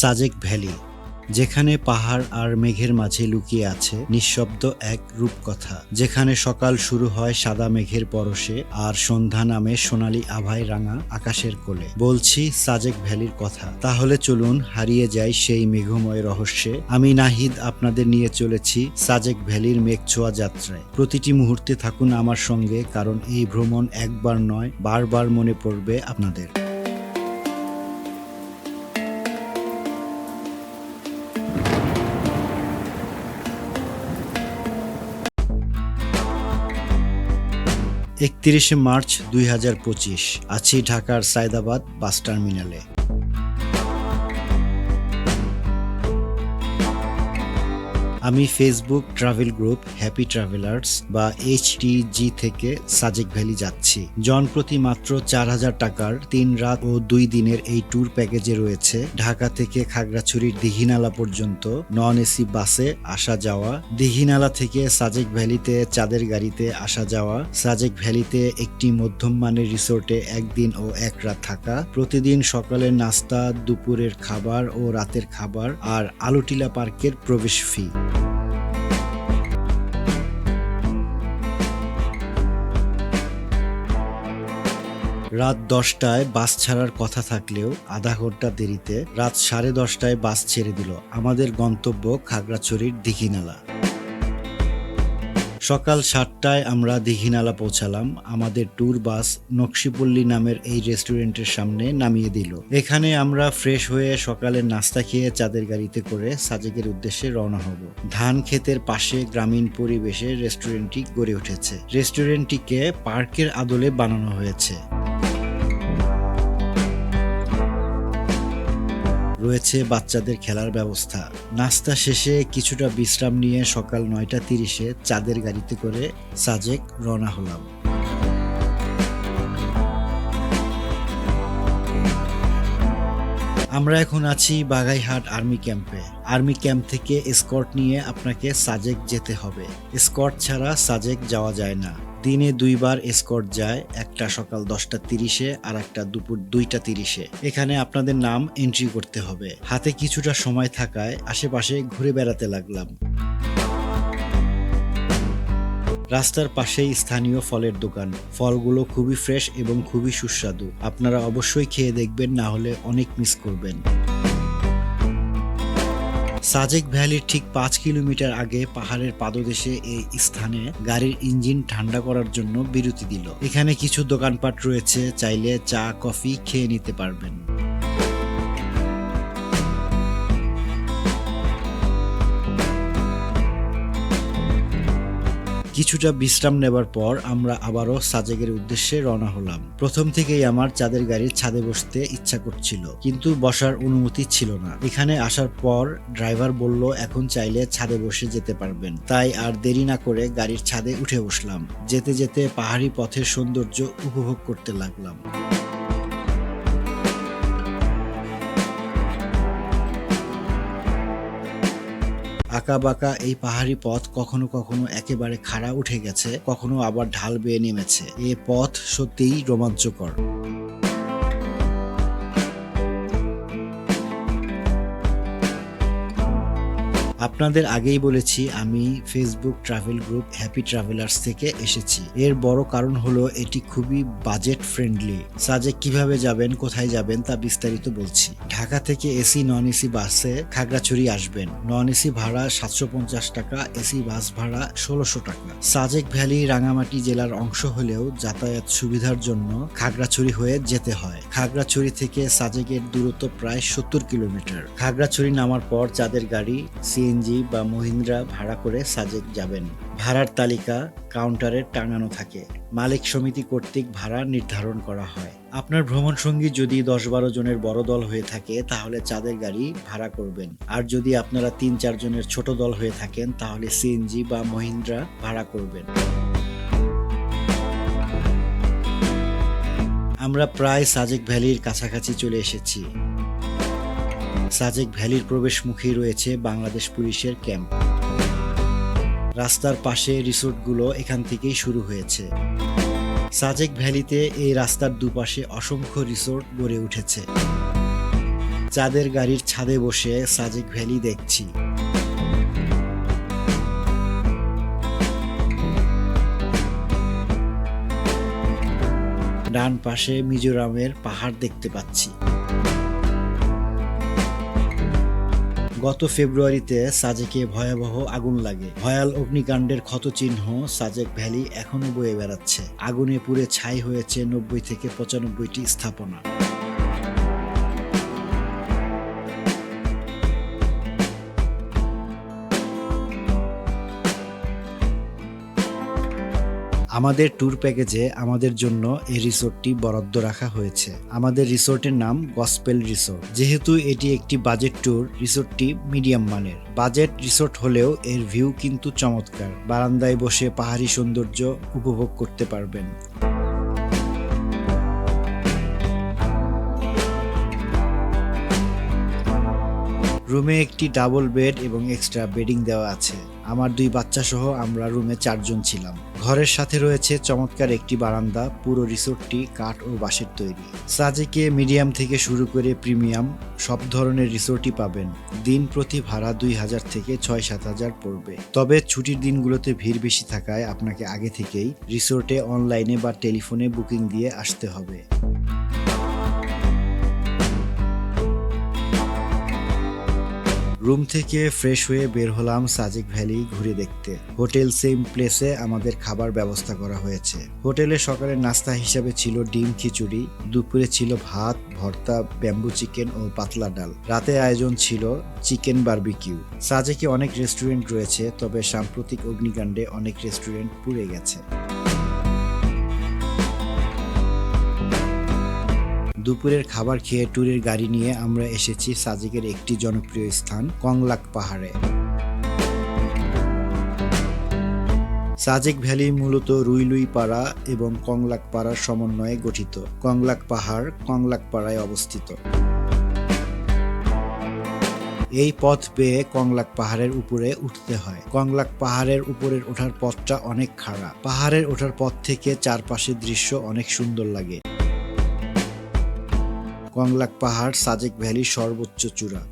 Sajek valley, যেখানে পাহাড় আর মেঘের মাঝে লুকিয়ে আছে নিঃশব্দ এক রূপকথা, যেখানে সকাল শুরু হয় সাদা মেঘের পরশে আর সন্ধ্যা নামে সোনালি আভায় রাঙা আকাশের কোলে। বলছি সাজেক ভ্যালির কথা, তাহলে চলুন হারিয়ে যাই সেই মেঘময় রহস্যে। আমি নাহিদ, আপনাদের নিয়ে চলেছি সাজেক ভ্যালির মেঘ ছোঁয়া যাত্রায়। প্রতিটি মুহূর্তে থাকুন আমার সঙ্গে, কারণ এই ভ্রমণ একবার নয়, বারবার মনে পড়বে আপনাদের। একত্রিশে মার্চ দুই আছি ঢাকার সায়দাবাদ বাস টার্মিনালে। আমি Facebook travel group happy travellers বা এইচটিজি থেকে সাজেক ভ্যালি যাচ্ছি। জন প্রতি মাত্র চার হাজার টাকার তিন রাত ও দুই দিনের এই ট্যুর প্যাকেজে রয়েছে। ঢাকা থেকে খাগড়াছড়ির দিঘিনালা পর্যন্ত নন এসি বাসে আসা যাওয়া, দিঘিনালা থেকে সাজেক ভ্যালিতে চাঁদের গাড়িতে আসা যাওয়া সাজেক ভ্যালিতে একটি মধ্যম মানের রিসোর্টে একদিন ও এক রাত থাকা, প্রতিদিন সকালের নাস্তা, দুপুরের খাবার ও রাতের খাবার আর আলোটিলা পার্কের প্রবেশ ফি রাত দশটায় বাস ছাড়ার কথা থাকলেও আধা ঘণ্টা দেরিতে রাত সাড়ে দশটায় বাস ছেড়ে দিল আমাদের গন্তব্য খাগড়াছড়ির দিঘিনালা। সকাল সাতটায় আমরা দিঘিনালা পৌঁছালাম, আমাদের ট্যুর বাস নকশিপল্লী নামের এই রেস্টুরেন্টের সামনে নামিয়ে দিল। এখানে আমরা ফ্রেশ হয়ে সকালের নাস্তা খেয়ে চাঁদের গাড়িতে করে সাজেকের উদ্দেশ্যে রওনা হব। ধান ক্ষেতের পাশে গ্রামীণ পরিবেশে রেস্টুরেন্টটি গড়ে উঠেছে। রেস্টুরেন্টটিকে পার্কের আদলে বানানো হয়েছে। রয়েছে বাচ্চাদের খেলার ব্যবস্থা। নাস্তা শেষে কিছুটা বিশ্রাম নিয়ে সকাল নয়টা তিরিশে চাঁদের গাড়িতে করে সাজেক রওনা হলাম। আমরা এখন আছি বাগাইহাট আর্মি ক্যাম্পে। আর্মি ক্যাম্প থেকে স্কট নিয়ে আপনাকে সাজেক যেতে হবে। স্কট ছাড়া সাজেক যাওয়া যায় না। দিনে দুইবার স্কট যায়, একটা সকাল দশটা তিরিশে আর একটা দুপুর দুইটা তিরিশে। এখানে আপনাদের নাম এন্ট্রি করতে হবে। হাতে কিছুটা সময় থাকায় আশেপাশে ঘুরে বেড়াতে লাগলাম। রাস্তার পাশেই স্থানীয় ফলের দোকান। ফলগুলো খুবই ফ্রেশ এবং খুবই সুস্বাদু। আপনারা অবশ্যই খেয়ে দেখবেন, না হলে অনেক মিস করবেন। সাজেক ভ্যালির ঠিক পাঁচ কিলোমিটার আগে পাহাড়ের পাদদেশে এই স্থানে গাড়ির ইঞ্জিন ঠান্ডা করার জন্য বিরতি দিল। এখানে কিছু দোকানপাট রয়েছে, চাইলে চা, কফি খেয়ে নিতে পারবেন। কিছুটা বিশ্রাম নেবার পর আমরা আবারও সাজেগের উদ্দেশ্যে রওনা হলাম। প্রথম থেকেই আমার চাঁদের গাড়ির ছাদে বসতে ইচ্ছা করছিল, কিন্তু বসার অনুমতি ছিল না। এখানে আসার পর ড্রাইভার বলল, এখন চাইলে ছাদে বসে যেতে পারবেন। তাই আর দেরি না করে গাড়ির ছাদে উঠে বসলাম। যেতে যেতে পাহাড়ি পথের সৌন্দর্য উপভোগ করতে লাগলাম। আঁকা বাঁকা এই পাহাড়ি পথ কখনো কখনো একেবারে খাড়া উঠে গেছে, কখনো আবার ঢাল বেয়ে নেমেছে। এ পথ সত্যিই রোমাঞ্চকর। আপনাদের আগেই বলেছি, আমি Facebook travel group happy travellers থেকে এসেছি। এর বড় কারণ হলো, এটি খুবই বাজেট ফ্রেন্ডলি সাজে কীভাবে যাবেন, কোথায় যাবেন, তা বিস্তারিত বলছি। ঢাকা থেকে এসি নন এসি বাসে খাগড়াছড়ি আসবেন। নন এসি ভাড়া সাতশো পঞ্চাশ টাকা, এসি বাস ভাড়া ষোলোশো টাকা। সাজেক ভ্যালি, রাঙামাটি জেলার অংশ হলেও যাতায়াত সুবিধার জন্য খাগড়াছড়ি হয়ে যেতে হয়। খাগড়াছড়ি থেকে সাজেকের দূরত্ব প্রায় সত্তর কিলোমিটার। খাগড়াছড়ি নামার পর যাদের গাড়ি সিএনজি বা মহিন্দ্রা ভাড়া করে সাজেক যাবেন। ভাড়ার তালিকা কাউন্টারে টাঙানো থাকে। মালিক সমিতি কর্তৃক ভাড়া নির্ধারণ করা হয়। আপনার ভ্রমণ সঙ্গী যদি দশ বারো জনের বড় দল হয়ে থাকে, তাহলে চাঁদের গাড়ি ভাড়া করবেন। আর যদি আপনারা তিন চার জনের ছোট দল হয়ে থাকেন, তাহলে সিএনজি বা মহিন্দ্রা ভাড়া করবেন। আমরা প্রায় সাজেক ভ্যালির কাছাকাছি চলে এসেছি। সাজেক ভ্যালির প্রবেশ মুখেই রয়েছে বাংলাদেশ পুলিশের ক্যাম্প। রাস্তার পাশে রিসোর্টগুলো এখান থেকেই শুরু হয়েছে। সাজেক ভ্যালিতে এই রাস্তার দুপাশে অসংখ্য রিসোর্ট গড়ে উঠেছে। চাঁদের গাড়ির ছাদে বসে সাজেক ভ্যালি দেখছি। ডান পাশে মিজোরামের পাহাড় দেখতে পাচ্ছি। গত ফেব্রুয়ারিতে সাজেকে ভয়াবহ আগুন লাগে। ভয়াল অগ্নিকাণ্ডের ক্ষতচিহ্ন সাজেক ভ্যালি এখনও বয়ে বেড়াচ্ছে। আগুনে পুড়ে ছাই হয়েছে নব্বই থেকে পঁচানব্বইটি স্থাপনা। আমাদের ট্যুর প্যাকেজে আমাদের জন্য এই রিসোর্টটি বরাদ্দ রাখা হয়েছে। আমাদের রিসোর্টের নাম গসপেল রিসোর্ট যেহেতু এটি একটি বাজেট ট্যুর রিসোর্টটি মিডিয়াম মানের। বাজেট রিসোর্ট হলেও এর ভিউ কিন্তু চমৎকার। বারান্দায় বসে পাহাড়ি সৌন্দর্য উপভোগ করতে পারবেন। রুমে একটি ডাবল বেড এবং এক্সট্রা বেডিং দেওয়া আছে। আমার দুই বাচ্চা সহ আমরা রুমে চারজন ছিলাম। ঘরের সাথে রয়েছে চমৎকার একটি বারান্দা, পুরো রিসোর্টটি কাঠ ও বাঁশের তৈরি। সাজেকে মিডিয়াম থেকে শুরু করে প্রিমিয়াম, সব ধরনের রিসোর্টই পাবেন। দিন প্রতি ভাড়া দুই হাজার থেকে ছয় সাত হাজার পড়বে। তবে ছুটির দিনগুলোতে ভিড় বেশি থাকায় আপনাকে আগে থেকেই রিসোর্টে অনলাইনে বা টেলিফোনে বুকিং দিয়ে আসতে হবে। রুম থেকে ফ্রেশ হয়ে বের হলাম সাজেক ভ্যালি ঘুরে দেখতে। হোটেল সেম প্লেসে আমাদের খাবার ব্যবস্থা করা হয়েছে। হোটেলে সকালের নাস্তা হিসাবে ছিল ডিম খিচুড়ি, দুপুরে ছিল ভাত, ভর্তা, ব্যাম্বু চিকেন ও পাতলা ডাল। রাতে আয়োজন ছিল চিকেন বারবিকিউ। সাজেকে অনেক রেস্টুরেন্ট রয়েছে, তবে সাম্প্রতিক অগ্নিকাণ্ডে অনেক রেস্টুরেন্ট পুড়ে গেছে। দুপুরের খাবার খেয়ে ট্যুরের গাড়ি নিয়ে আমরা এসেছি সাজেকের একটি জনপ্রিয় স্থান, কংলাক পাহাড়ে। সাজেক ভ্যালি মূলত রুইলুই পাড়া এবং কংলাক পাড়ার সমন্বয়ে গঠিত। কংলাক পাহাড় কংলাক পাড়ায় অবস্থিত। এই পথ পেয়ে কংলাক পাহাড়ের উপরে উঠতে হয়। কংলাক পাহাড়ের উপরের ওঠার পথটা অনেক খাড়া। পাহাড়ের ওঠার পথ থেকে চারপাশের দৃশ্য অনেক সুন্দর লাগে। কংলাক পাহাড়, সাজেক ভ্যালির সর্বোচ্চ চূড়া।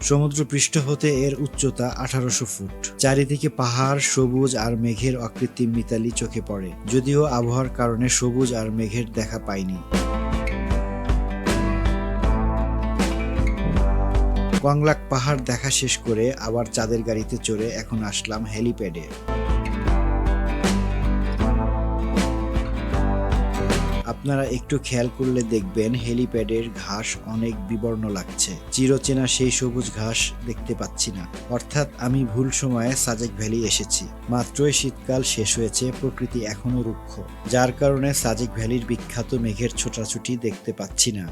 সমুদ্র পৃষ্ঠ হতে এর উচ্চতা আঠারোশো ফুট। চারিদিকে পাহাড়, সবুজ আর মেঘের অকৃত্রিম মিতালি চোখে পড়ে। যদিও আবহাওয়ার কারণে সবুজ আর মেঘের দেখা পায়নি কংলাক পাহাড় দেখা শেষ করে আবার চাঁদের গাড়িতে চড়ে এখন আসলাম হেলিপ্যাডে। আপনারা একটু খেয়াল করলে দেখবেন হেলিপ্যাডের ঘাস অনেক বিবর্ণ লাগছে। চিরচেনা সেই সবুজ ঘাস দেখতে পাচ্ছি না। অর্থাৎ আমি ভুল সময়ে সাজেক ভ্যালি এসেছি। মাত্রই শীতকাল শেষ হয়েছে, প্রকৃতি এখনও রুক্ষ। যার কারণে সাজেক ভ্যালির বিখ্যাত মেঘের ছোটাছুটি দেখতে পাচ্ছি না।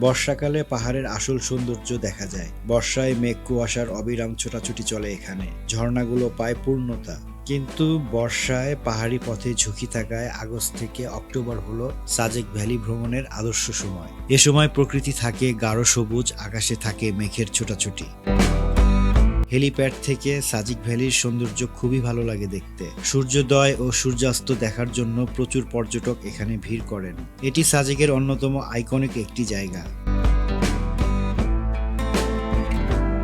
বর্ষাকালে পাহাড়ের আসল সৌন্দর্য দেখা যায়। বর্ষায় মেঘ কুয়াশার অবিরাম ছোটাছুটি চলে এখানে। ঝর্ণাগুলো পায় পূর্ণতা। কিন্তু বর্ষায় পাহাড়ি পথে ঝুঁকি থাকায় আগস্ট থেকে অক্টোবর হলো সাজেক ভ্যালি ভ্রমণের আদর্শ সময়। এ সময় প্রকৃতি থাকে গাঢ় সবুজ, আকাশে থাকে মেঘের ছোটাছুটি। হেলিপ্যাড থেকে সাজিক ভ্যালির সৌন্দর্য খুবই ভালো লাগে দেখতে। সূর্যোদয় ও সূর্যাস্ত দেখার জন্য প্রচুর পর্যটক এখানে ভিড় করেন। এটি সাজিকের অন্যতম আইকনিক একটি জায়গা।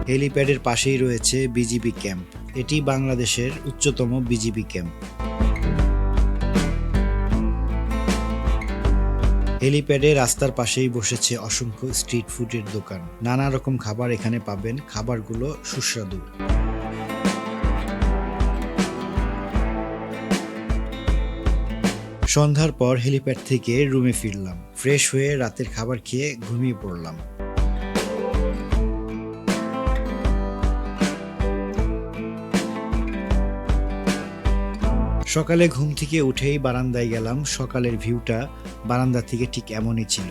হেলিপ্যাডের পাশেই রয়েছে বিজিবি ক্যাম্প। এটি বাংলাদেশের উচ্চতম বিজিবি ক্যাম্প। হেলিপ্যাডে রাস্তার পাশেই বসেছে অসংখ্য স্ট্রিট ফুডের দোকান। নানা রকম খাবার এখানে পাবেন। খাবারগুলো সুস্বাদু। সন্ধ্যার পর হেলিপ্যাড থেকে রুমে ফিরলাম। ফ্রেশ হয়ে রাতের খাবার খেয়ে ঘুমিয়ে পড়লাম। সকালে ঘুম থেকে উঠেই বারান্দায় গেলাম। সকালের ভিউটা বারান্দা থেকে ঠিক এমনই ছিল।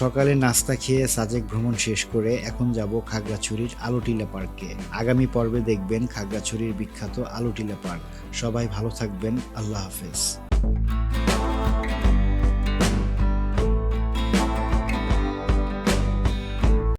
সকালে নাস্তা খেয়ে সাজেক ভ্রমণ শেষ করে এখন যাব খাগড়াছড়ির আলোটিলা পার্কে। আগামী পর্বে দেখবেন খাগড়াছড়ির বিখ্যাত আলোটিলা পার্ক। সবাই ভালো থাকবেন। আল্লাহ হাফেজ।